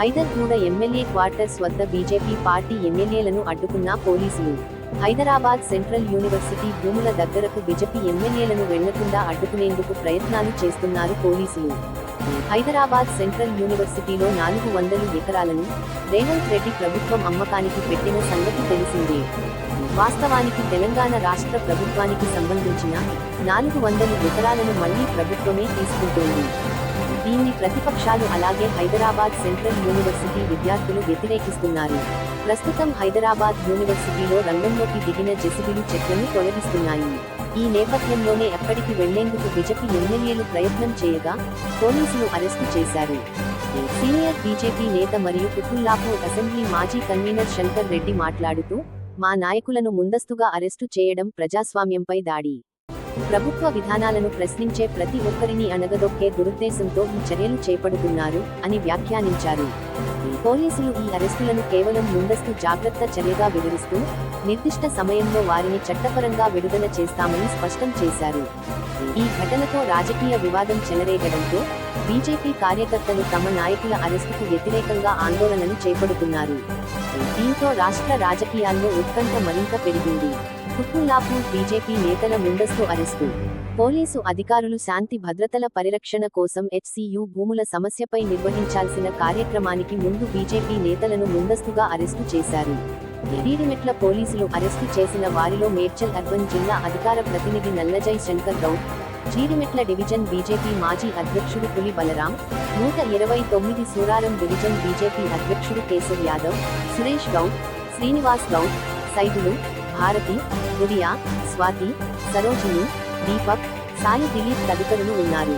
Hyderguda MLA quarters వద్ద BJP party ఎమ్మెల్యేలను అడ్డుకున్న పోలీసులు. హైదరాబాద్ సెంట్రల్ యూనివర్సిటీ భూముల దగ్గరకు బీజేపీ ఎమ్మెల్యేలను వెళ్ళకుండా అడ్డుకునేందుకు ప్రయత్నాలు చేస్తున్నారు పోలీసులు. హైదరాబాద్ సెంట్రల్ యూనివర్సిటీలో నాలుగు వందల ఎకరాలను రేవంత్ రెడ్డి ప్రభుత్వం అమ్మకానికి పెట్టిన సంగతి తెలిసిందే. వాస్తవానికి తెలంగాణ రాష్ట్ర ప్రభుత్వానికి సంబంధించిన నాలుగు వందల ఎకరాలను మళ్ళీ ప్రభుత్వమే తీసుకుంటోంది. దీన్ని ప్రతిపక్షాలు అలాగే హైదరాబాద్ సెంట్రల్ యూనివర్సిటీ విద్యార్థులు వ్యతిరేకిస్తున్నారు. ప్రస్తుతం హైదరాబాద్ యూనివర్సిటీలో రంగంలోకి దిగిన జెసిబిలు చెట్లను తొలగిస్తున్నాయి. ఈ నేపథ్యంలోనే అక్కడికి వెళ్ళేందుకు బీజేపీ ఎమ్మెల్యేలు ప్రయత్నం చేయగా పోలీసులు అరెస్టు చేశారు. సీనియర్ బీజేపీ నేత మరియు కుతుల్లాపూర్ అసెంబ్లీ మాజీ కన్వీనర్ శంకర్ రెడ్డి మాట్లాడుతూ మా నాయకులను ముందస్తుగా అరెస్టు చేయడం ప్రజాస్వామ్యంపై దాడి. ప్రభుత్వ విధానాలను ప్రశ్నించే ప్రతి ఒక్కరిని అణగదొక్కే దురుద్దేశంతో ఈ చర్యలు చేపడుతున్నారు అని వ్యాఖ్యానించారు. పోలీసులు ఈ అరెస్టులను కేవలం ముందస్తు జాగ్రత్త చర్యగా వివరిస్తూ నిర్దిష్ట సమయంలో వారిని చట్టపరంగా విడుదల చేస్తామని స్పష్టం చేశారు. ఈ ఘటనతో రాజకీయ వివాదం చెలరేగడంతో బీజేపీ కార్యకర్తలు తమ నాయకుల అరెస్టుకు వ్యతిరేకంగా ఆందోళనలు చేపడుతున్నారు. దీంతో రాష్ట్ర రాజకీయాల్లో ఉత్కంఠ మరింత పెరిగింది. కుత్బుల్లాపూర్ బీజేపీ నేతల ముందస్తు అరెస్టు. పోలీసు అధికారులు శాంతి భద్రతల పరిరక్షణ కోసం హెచ్సియు భూముల సమస్యపై నిర్వహించాల్సిన కార్యక్రమానికి ముందు బీజేపీ నేతలను ముందస్తుగా అరెస్టు చేశారు. వీరిమెట్ల పోలీసులు అరెస్టు చేసిన వారిలో మేడ్చల్ అర్బన్ జిల్లా అధికార ప్రతినిధి నల్లజయ్ శంకర్ గౌడ్ జీడిమెట్ల డివిజన్ బీజేపీ మాజీ అధ్యక్షుడు పులి బలరాం నూట ఇరవై తొమ్మిది సూరారం డివిజన్ బీజేపీ అధ్యక్షుడు కేశవ్ యాదవ్ సురేష్ గౌడ్ శ్రీనివాస్ గౌడ్ సైదులు భారతి ఉదయ స్వాతి సరోజిని దీపక్ సాయి దిలీప్ తదితరులు ఉన్నారు.